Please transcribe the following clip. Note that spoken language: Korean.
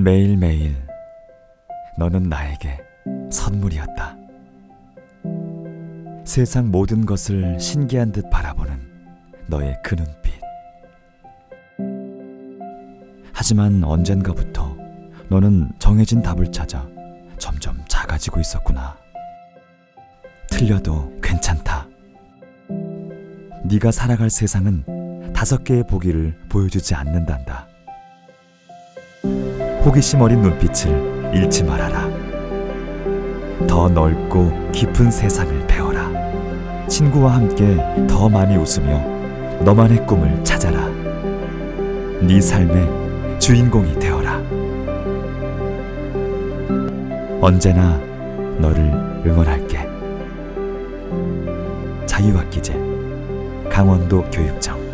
매일매일 너는 나에게 선물이었다. 세상 모든 것을 신기한 듯 바라보는 너의 그 눈빛. 하지만 언젠가부터 너는 정해진 답을 찾아 점점 작아지고 있었구나. 틀려도 괜찮다. 네가 살아갈 세상은 다섯 개의 보기를 보여주지 않는단다. 호기심 어린 눈빛을 잃지 말아라. 더 넓고 깊은 세상을 배워라. 친구와 함께 더 많이 웃으며 너만의 꿈을 찾아라. 네 삶의 주인공이 되어라. 언제나 너를 응원할게. 자유학기제 강원도 교육청